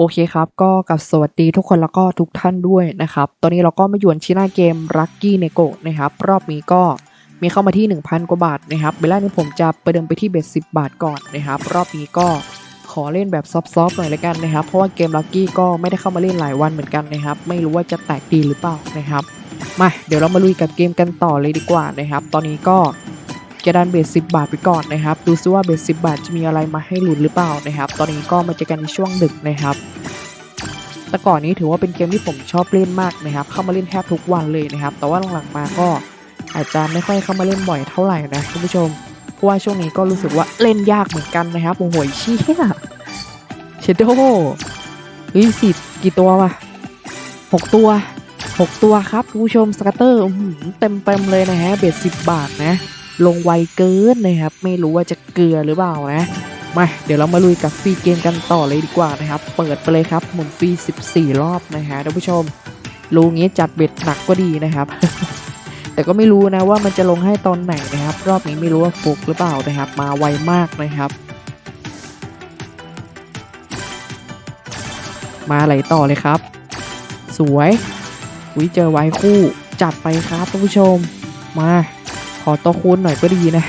โอเคครับ ก็กับสวัสดีทุกคนแล้วก็ทุกท่านด้วยนะครับ ตอนนี้เราก็มาอยู่ที่น้าเกม Lucky n e g o นะครับ รอบนี้ก็มีเข้ามาที่ 1,000 กว่าบาทนะครับเบล่านี้ผมจะประเดิมไปที่เบ็ด10บาทก่อนนะครับ รอบนี้ก็ขอเล่นแบบซอฟๆหน่อยละกันนะครับ เพราะว่าเกม Lucky ก็ไม่ได้เข้ามาเล่นหลายวันเหมือนกันนะครับ ไม่รู้ว่าจะแตกดีหรือเปล่านะครับ มาเดี๋ยวเรามาลุยกับเกมกันต่อเลยดีกว่านะครับ ตอนนี้ก็ จะดันเบส10บาทไปก่อนนะครับ ดูซิว่าเบส10บาทจะมีอะไรมาให้หลุดหรือเปล่านะครับ ตอนนี้ก็มาเจอกันในช่วงดึกนะครับแต่ก่อนนี้ถือว่าเป็นเกมที่ผมชอบเล่นมากนะครับ เข้ามาเล่นแทบทุกวันเลยนะครับ แต่ว่าหลังๆมาก็อาจจะไม่ค่อยเข้ามาเล่นบ่อยเท่าไหร่นะคุณผู้ชม เพราะว่าช่วงนี้ก็รู้สึกว่าเล่นยากเหมือนกันนะครับโอ้โหเชี่ยเชดโดเฮ้ยสิกี่ตัววะหกตัวหกตัวครับคุณผู้ชมสกัตเตอร์เต็มเต็มๆเลยนะฮะเบ็ดสิบบาทนะ ลงไวเกินนะครับ ไม่รู้ว่าจะเกลือหรือเปล่านะมาเดี๋ยวเรามาลุยกับฟรีเกมกันต่อเลยดีกว่านะครับ เปิดไปเลยครับหมุนฟรี14 รอบนะฮะท่านผู้ชมรู้งี้จัดเบ็ดหนักก็ดีนะครับ แต่ก็ไม่รู้นะว่ามันจะลงให้ตอนไหนนะครับ รอบนี้ไม่รู้ว่าฟุกหรือเปล่านะครับ มาไวมากนะครับ มาไหลต่อเลยครับ สวยอุ้ยเจอไว้คู่จัดไปครับท่านผู้ชม มา อตัวคูณหน่อยก็ดีนะ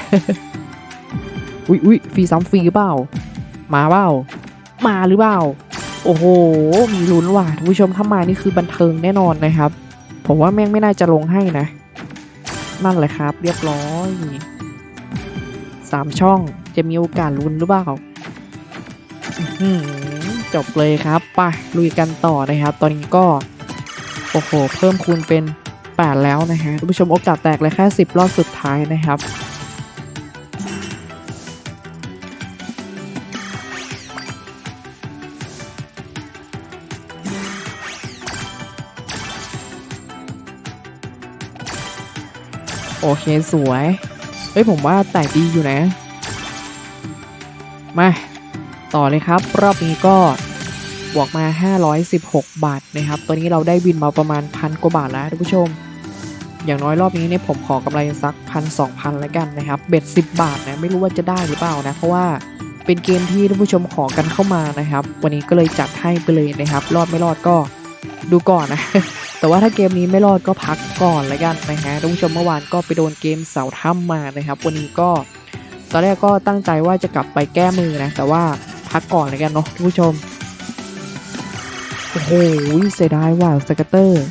อุ้ยอุ้ยฟรีซ้ำฟรีหรือเปล่า มาเปล่า มาหรือเปล่า โอ้โห มีลุ้นว่ะท่านผู้ชมถ้ามานี่คือบันเทิงแน่นอนนะครับ ผมว่าแม่งไม่น่าจะลงให้นะ นั่นแหละครับ เรียบร้อยสามช่องจะมีโอกาสลุ้นหรือเปล่าจบเลยครับ ไปลุยกันต่อนะครับ ตอนนี้ก็ โอ้โห เพิ่มคูณเป็น 8 แล้วนะฮะท่านผู้ชมโอกาสแตกเลยแค่ 10 รอบสุดท้ายนะครับ โอเคสวย เฮ้ย ผมว่าแตกดีอยู่นะ มา ต่อเลยครับ รอบนี้ก็บวกมา 516 บาทนะครับ ตัวนี้เราได้วินมาประมาณพันกว่าบาทแล้วท่านผู้ชม อย่างน้อยรอบนี้เนี่ยผมขอกำไรสักพันสองพันแล้วกันนะครับเบ็ด10บาทนะไม่รู้ว่าจะได้หรือเปล่านะเพราะว่าเป็นเกมที่ท่านผู้ชมขอกันเข้ามานะครับ วันนี้ก็เลยจัดให้ไปเลยนะครับ รอดไม่รอดก็ดูก่อนนะ แต่ว่าถ้าเกมนี้ไม่รอดก็พักก่อนแล้วกันนะฮะท่านผู้ชมเมื่อวานก็ไปโดนเกมเสาถ้ำมานะครับ วันนี้ก็ตอนแรกก็ตั้งใจว่าจะกลับไปแก้มือนะ แต่ว่าพักก่อนแล้วกันเนาะท่านผู้ชมโอ้โหเสียดายว่ะสกัตเตอร์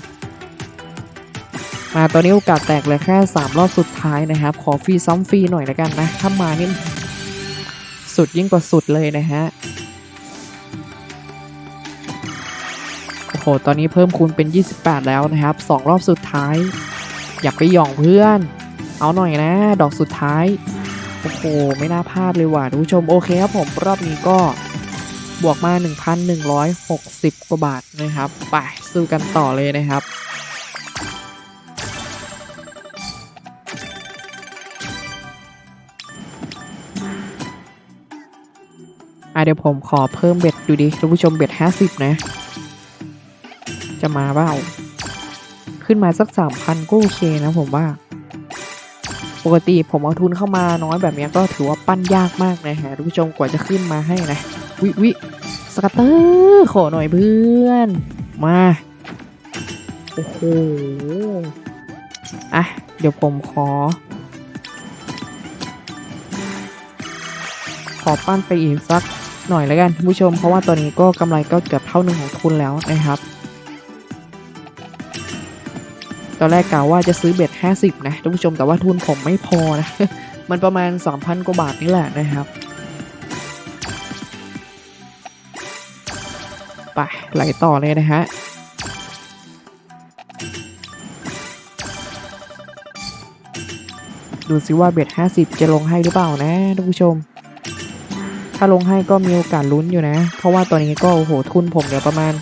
มาตอนนี้โอกาสแตกเหลยแค่ 3 รอบสุดท้ายนะครับ ขอฟรีซ้ำฟรีหน่อยแล้วกันนะ ถ้ามานี่สุดยิ่งกว่าสุดเลยนะฮะ โอ้โห ตอนนี้เพิ่มคูณเป็น 28 แล้วนะครับ 2 รอบสุดท้าย อย่าไปหย่องเพื่อน เอาหน่อยนะ ดอกสุดท้าย โอ้โห ไม่น่าพลาดเลยว่ะท่านผู้ชม โอเคครับผม รอบนี้ก็บวกมา 1,160 กว่าบาทนะครับ ไปสู้กันต่อเลยนะครับ อะเดี๋ยวผมขอเพิ่มเบ็ดดูดิท่านผู้ชมเบ็ด50นะ จะมาเปล่าขึ้นมาสักสามพันก็โอเคนะผมว่า ปกติผมเอาทุนเข้ามาน้อยแบบนี้ก็ถือว่าปั้นยากมากนะฮะท่านผู้ชมกว่าจะขึ้นมาให้นะ วิวิสกัตเตอร์ขอหน่อยเพื่อน มา โอ้โหอะ เดี๋ยวผมขอ ขอปั้นไปอีกสัก หน่อยแล้วกันท่านผู้ชม เพราะว่าตอนนี้ก็กำไรก็เกือบเท่าหนึ่งของทุนแล้วนะครับ ตอนแรกกล่าวว่าจะซื้อเบ็ด50 นะท่านผู้ชมแต่ว่าทุนผมไม่พอนะ มันประมาณ2,000 กว่าบาทนี่แหละนะครับไปไหลต่อเลยนะฮะดูซิว่าเบ็ด50 จะลงให้หรือเปล่านะท่านผู้ชม ถ้าลงให้ก็มีโอกาสลุ้นอยู่นะ เพราะว่าตอนนี้ก็โอ้โหทุนผมเหลือประมาณ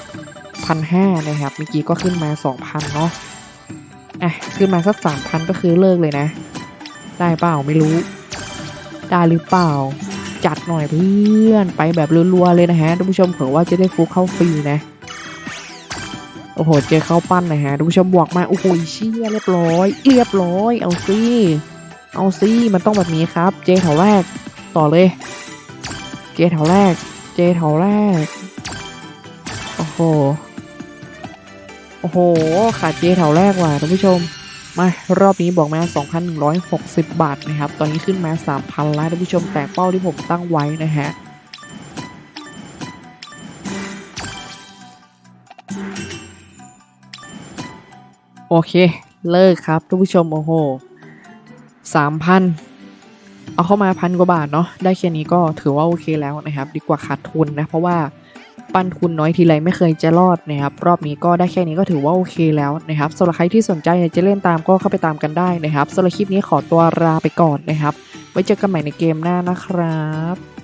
พันห้านะครับเมื่อกี้ก็ขึ้นมา2,000เนาะอะขึ้นมาสักสามพันก็คือเลิกเลยนะ ได้เปล่าไม่รู้ ได้หรือเปล่า จัดหน่อยเพื่อนไปแบบรัวๆเลยนะฮะท่านผู้ชมเผื่อว่าจะได้ฟุกเข้าฟรีนะโอ้โห เจอเข้าปั้นนะฮะท่านผู้ชมบวกมา โอ้โหเชี่ยเรียบร้อย เรียบร้อย เอาซิเอาซิมันต้องแบบนี้ครับ เจแถวแรก ต่อเลย เจแถวแรก เจแถวแรก โอ้โห โอ้โห ขาดเจแถวแรกว่ะท่านผู้ชม มารอบนี้บอกมา 2,160 บาทนะครับ ตอนนี้ขึ้นมา 3,000 แล้วท่านผู้ชมแต่เป้าที่ผมตั้งไว้นะฮะโอเค เลิกครับท่านผู้ชม โอ้โห3,000 เอาเข้ามาพันกว่าบาทเนาะได้แค่นี้ก็ถือว่าโอเคแล้วนะครับ ดีกว่าขาดทุนนะเพราะว่าปั้นทุนน้อยทีไรไม่เคยจะรอดนะครับ รอบนี้ก็ได้แค่นี้ก็ถือว่าโอเคแล้วนะครับสำหรับใครที่สนใจจะเล่นตามก็เข้าไปตามกันได้นะครับสำหรับคลิปนี้ขอตัวลาไปก่อนนะครับ ไว้เจอกันใหม่ในเกมหน้านะครับ